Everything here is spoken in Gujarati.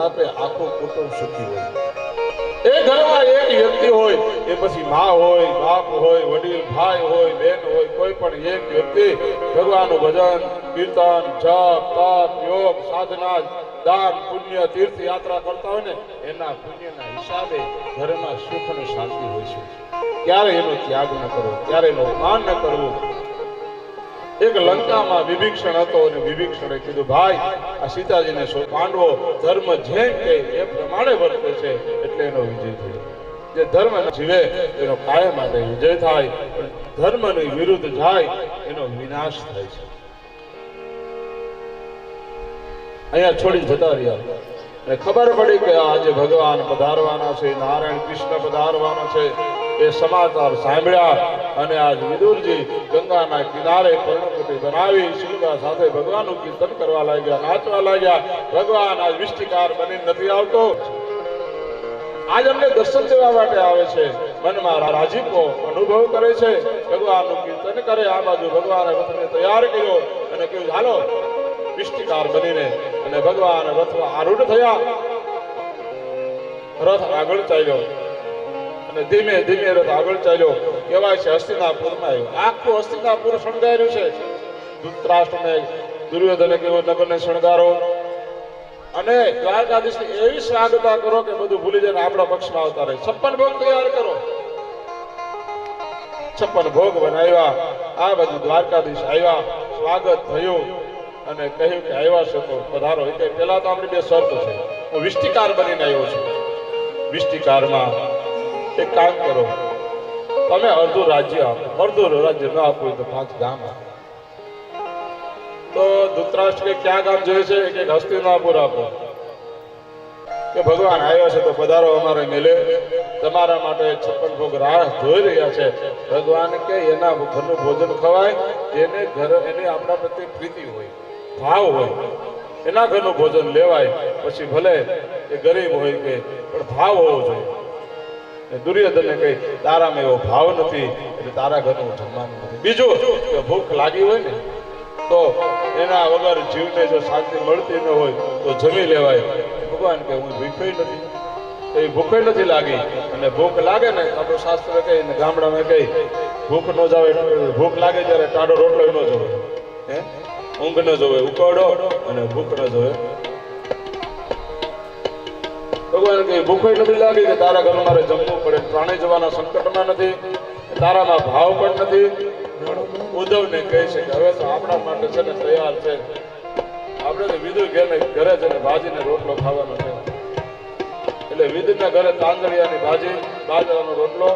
આપે આખો કુટુંબ સુખી હોય. એ ઘરમાં એક વ્યક્તિ હોય, એ પછી મા હોય, બાપ હોય, વડીલ, ભાઈ હોય, બેન હોય, કોઈ પણ એક વ્યક્તિ ભગવાનનું ભજન, કીર્તન, જપ તપ યોગ, સાધના, દાન, પુણ્ય તીર્થ યાત્રા કરતા હોય ને, એના પુણ્યના હિસાબે ઘરમાં સુખ અને શાંતિ હોય છે. ક્યારે એનો ત્યાગ ન કરવો, ક્યારે એનો અપમાન ન કરવું એક લંકામાં વિભીક્ષણ હતો અને વિભીક્ષણે કીધું, ભાઈ, આ સીતાજીને સો પાંડવો ધર્મ જેમ કે એ પ્રમાણે વર્તે છે એટલે એનો વિજય થયો. જે ધર્મ જીવે, એનો કાયમ માટે વિજય થાય. પણ ધર્મની વિરુદ્ધ જાય, એનો વિનાશ થાય છે. અહીંયા છોડી જતા રહ્યા. અને ખબર પડી કે આજે ભગવાન પધારવાના છે, નારાયણ કૃષ્ણ પધારવાનો છે, એ સમાચાર સાંભળ્યા અને આજ વિદુરજી ગંગાના કિનારે પર્ણકુટી બનાવી શિલ્પા સાથે ભગવાનનું કીર્તન કરવા લાગ્યા, નાચવા લાગ્યા. ભગવાન આજ વિષ્ટિકાર બની નથી આવતો. આજ અમને દર્શન દેવા માટે આવે છે. મનમાં રાજીપો અનુભવ કરે છે. ભગવાનનું કીર્તન કરે. આ બાજુ ભગવાને તૈયાર કર્યો અને કહ્યું, હાલો વિષ્ટિકાર બનીને અને ભગવાન રથ આરૂઢ થયા. રથ આગળ ચાલ્યો. અને ધીમે ધીમે રથ આગળ ચાલ્યો. કહેવાય છે હસ્તિનાપુરમાં આવ્યો. આખું હસ્તિનાપુર શણગાર્યું છે. ધૃતરાષ્ટ્રને, દુર્યોધને કેવો નગરને શણગારો. અને દ્વારકાધીશ એવી સ્વાગતા કરો કે બધું ભૂલી જાય આપણા પક્ષમાં આવતા રહે. છપ્પન ભોગ તૈયાર કરો. છપ્પન ભોગ બનાવ્યા. આ બધું દ્વારકાધીશ આવ્યા. સ્વાગત થયું. અને કહ્યું કે આવ્યા છો તો પધારો. એટલે પેલા તો આપણે બે શરત છે. હું વિષ્ટિકાર બનીને આવ્યો છું. વિષ્ટિકારમાં એક કામ કરો. તમે અડધું રાજ્ય આપો. અડધું રાજ્ય ન આપો તો પાંચ ગામ આપો. તો ધૂતરાષ્ટ્ર કે ક્યાં ગામ જોઈએ છે? કે હસ્તિનાપુર આપો. કે ભગવાન આવ્યો છે તો પધારો અમારે મેલે. તમારા માટે છપ્પન ભોગ રાહ જોઈ રહ્યા છે. ભગવાન કે એના ઘરનું ભોજન ખવાય એને ઘર એને આપણા પ્રત્યે પ્રીતિ હોય. ભાવ હોય એના ઘરનું ભોજન લેવાય, પછી ભલે એ ગરીબ હોય કે, પણ ભાવ હોવો જોઈએ. એ દુર્યોધનને કહી તારામાં એવો ભાવ નથી, એટલે તારા ઘરનું જમવાનું નથી. બીજું કે ભૂખ લાગી હોય ને, તો એના વગર જીવને જો શાંતિ મળતી ન હોય, તો જમી લેવાય. ભગવાન કે, હું ભૂખ્યો નથી. એ ભૂખે નથી લાગી, અને ભૂખ લાગે ને, આપણું શાસ્ત્ર કહે, ને ગામડામાં કહી, ભૂખ ન જાવે, ભૂખ લાગે ત્યારે ટાઢો રોટલો ન જોવે હે? ઊંઘ ન જોવે, ઉકળો અને ભૂખ ન જોવે. ભગવાન કે ભૂખ નથી લાગી કે તારા ઘરમાં મારે જમવું પડે. પ્રાણી જવાના સંકટમાં નથી, તારામાં ભાવ પણ નથી. ઉદ્ધવને કહે છે કે હવે તો આપણા માટે છે ને તૈયાર છે. આપણે તો વિદુ ઘરે ઘરે છે ને ભાજીને રોટલો ખાવાનો છે. એટલે વિદુના ઘરે તાંદળિયાની ભાજી, બાજરાનો રોટલો